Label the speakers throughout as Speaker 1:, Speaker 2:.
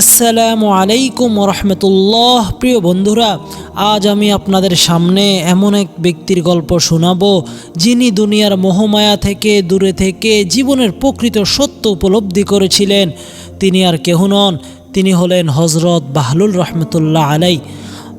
Speaker 1: আসসালামু আলাইকুম রহমতুল্লাহ প্রিয় বন্ধুরা, আজ আমি আপনাদের সামনে এমন এক ব্যক্তির গল্প শোনাব, যিনি দুনিয়ার মোহমায়া থেকে দূরে থেকে জীবনের প্রকৃত সত্য উপলব্ধি করেছিলেন। তিনি আর কেহ নন, তিনি হলেন হজরত বাহলুল রহমতুল্লাহ আলাই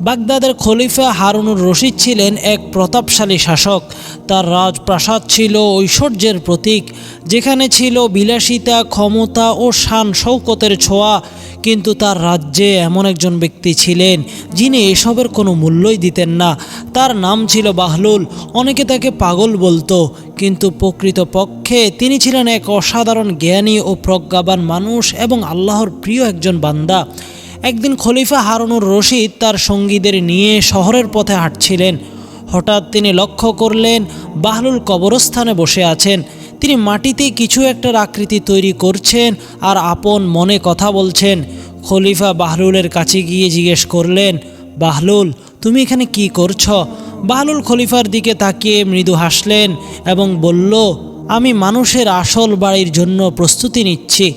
Speaker 1: বাগদাদের খলিফা হারুনুর রশিদ ছিলেন এক প্রতাপশালী শাসক। তার রাজপ্রাসাদ ছিল ঐশ্বর্যের প্রতীক, যেখানে ছিল বিলাসিতা, ক্ষমতা ও শান শৌকতের ছোঁয়া। কিন্তু তার রাজ্যে এমন একজন ব্যক্তি ছিলেন, যিনি এসবের কোনো মূল্যই দিতেন না। তার নাম ছিল বাহলুল, অনেকে তাকে পাগল বলতো। কিন্তু প্রকৃতপক্ষে তিনি ছিলেন এক অসাধারণ জ্ঞানী ও প্রজ্ঞাবান মানুষ এবং আল্লাহর প্রিয় একজন বান্দা। একদিন খলিফা হারুনুর রশিদ তার সঙ্গীদের নিয়ে শহরের পথে হাঁটছিলেন। হঠাৎ তিনি লক্ষ্য করলেন, বাহলুল কবরস্থানে বসে আছেন। তিনি মাটিতে কিছু একটার আকৃতি তৈরি করছেন আর আপন মনে কথা বলছেন। খলিফা বাহলুলের কাছে গিয়ে জিজ্ঞেস করলেন, বাহলুল, তুমি এখানে কি করছ? বাহলুল খলিফার দিকে তাকিয়ে মৃদু হাসলেন এবং বলল, আমি মানুষের আসল বাড়ির জন্য প্রস্তুতি নিচ্ছি।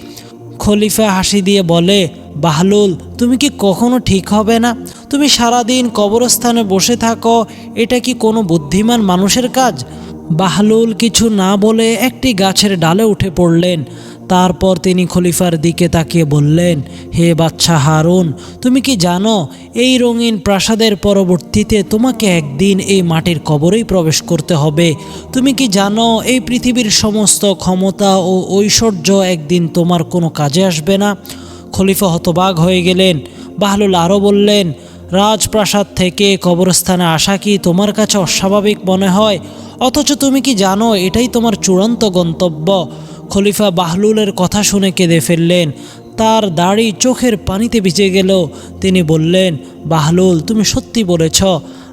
Speaker 1: খলিফা হাসি দিয়ে বলে, বাহলুল, তুমি কি কখনো ঠিক হবে না? তুমি সারাদিন কবরস্থানে বসে থাকো, এটা কি কোনো বুদ্ধিমান মানুষের কাজ? বাহলুল কিছু না বলে একটি গাছের ডালে উঠে পড়লেন। তারপর তিনি খলিফার দিকে তাকিয়ে বললেন, হে বাচ্চা হারুন, তুমি কি জানো, এই রঙিন প্রাসাদের পরবর্তীতে তোমাকে একদিন এই মাটির কবরেই প্রবেশ করতে হবে। তুমি কি জানো, এই পৃথিবীর সমস্ত ক্ষমতা ও ঐশ্বর্য একদিন তোমার কোনো কাজে আসবে না? খলিফা হতবাগ হয়ে গেলেন। বাহলুল আরও বললেন রাজপ্রাসাদ থেকে কবরস্থানে আসা কি তোমার কাছে অস্বাভাবিক মনে হয়? অথচ তুমি কি জানো, এটাই তোমার চূড়ান্ত গন্তব্য। খলিফা বাহলুলের কথা শুনে কেঁদে ফেললেন। তার দাড়ি চোখের পানিতে ভিজে গেল। তিনি বললেন, বাহলুল, তুমি সত্যি বলেছ।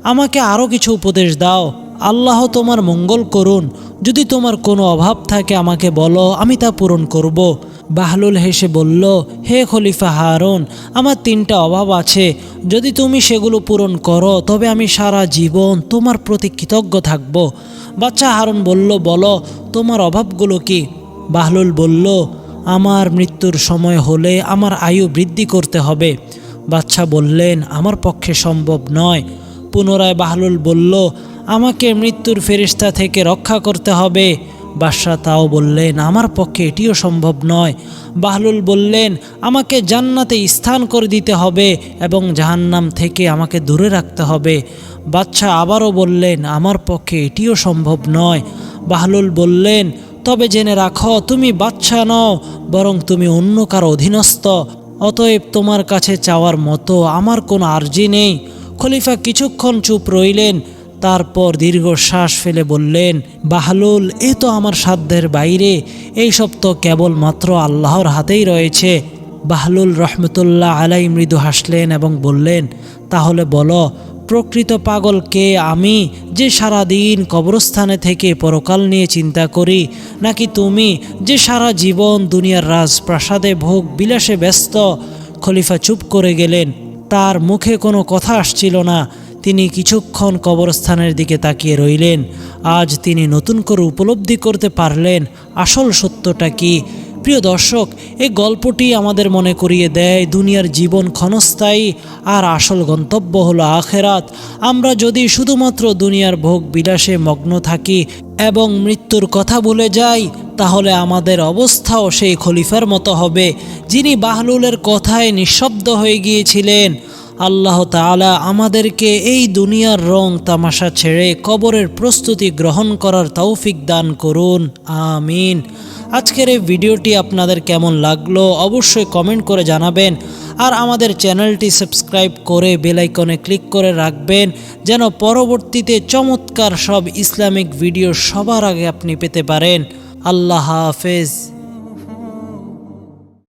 Speaker 1: আমাকে আরও কিছু উপদেশ দাও। আল্লাহ তোমার মঙ্গল করুন। যদি তোমার কোনো অভাব থাকে আমাকে বলো, আমি তা পূরণ করব। বাহলুল হেসে বলল, হে খলিফা হারুন, আমার তিনটা অভাব আছে। যদি তুমি সেগুলো পূরণ করো, তবে আমি সারা জীবন তোমার প্রতি কৃতজ্ঞ থাকব। বাচ্চা হারুন বলল, বলো, তোমার অভাবগুলো কি? বাহলুল বলল, আমার মৃত্যুর সময় হলে আমার আয়ু বৃদ্ধি করতে হবে। বাচ্চা বললেন, আমার পক্ষে সম্ভব নয়। পুনরায় বাহলুল বলল, আমাকে মৃত্যুর ফেরিস্তা থেকে রক্ষা করতে হবে। বাদশাহ তাও বললেন, আমার পক্ষে এটিও সম্ভব নয়। বাহলুল বললেন, আমাকে জান্নাতে স্থান করে দিতে হবে এবং জাহান্নাম থেকে আমাকে দূরে রাখতে হবে। বাচ্চা আবারও বললেন, আমার পক্ষে এটিও সম্ভব নয়। বাহলুল বললেন, তবে জেনে রাখো, তুমি বাচ্চা নও, বরং তুমি অন্য কারও অধীনস্থ। অতএব তোমার কাছে চাওয়ার মতো আমার কোনো আর্জি নেই। খলিফা কিছুক্ষণ চুপ রইলেন। তারপর দীর্ঘশ্বাস ফেলে বললেন, বাহলুল, এ তো আমার সাধ্যের বাইরে। এইসব তো কেবলমাত্র আল্লাহর হাতেই রয়েছে। বাহলুল রহমতুল্লাহ আলাই মৃদু হাসলেন এবং বললেন, তাহলে বলো, প্রকৃত পাগল কে আমি যে সারাদিন কবরস্থানে থেকে পরকাল নিয়ে চিন্তা করি, নাকি তুমি যে সারা জীবন দুনিয়ার রাজপ্রাসাদে ভোগ বিলাসে ব্যস্ত? খলিফা চুপ করে গেলেন। তার মুখে কোনো কথা আসছিল না। তিনি কিছুক্ষণ কবরস্থানের দিকে তাকিয়ে রইলেন। আজ তিনি নতুন করে উপলব্ধি করতে পারলেন আসল সত্যটা কি। প্রিয় দর্শক, এই গল্পটি আমাদের মনে করিয়ে দেয়, দুনিয়ার জীবন ক্ষণস্থায়ী আর আসল গন্তব্য হলো আখেরাত। আমরা যদি শুধুমাত্র দুনিয়ার ভোগ বিলাসে মগ্ন থাকি এবং মৃত্যুর কথা ভুলে যাই, তাহলে আমাদের অবস্থাও সেই খলিফার মতো হবে, যিনি বাহলুলের কথায় নিঃশব্দ হয়ে গিয়েছিলেন। আল্লাহ তাআলা আমাদেরকে এই দুনিয়ার রং তামাশা ছেড়ে কবরের প্রস্তুতি গ্রহণ করার তৌফিক দান করুন। আমিন। আজকের এই ভিডিওটি আপনাদের কেমন লাগল অবশ্যই কমেন্ট করে জানাবেন আর আমাদের চ্যানেলটি সাবস্ক্রাইব করে বেলাইকনে ক্লিক করে রাখবেন যেন পরবর্তীতে চমৎকার সব ইসলামিক ভিডিও সবার আগে আপনি পেতে পারেন। আল্লাহ হাফেজ।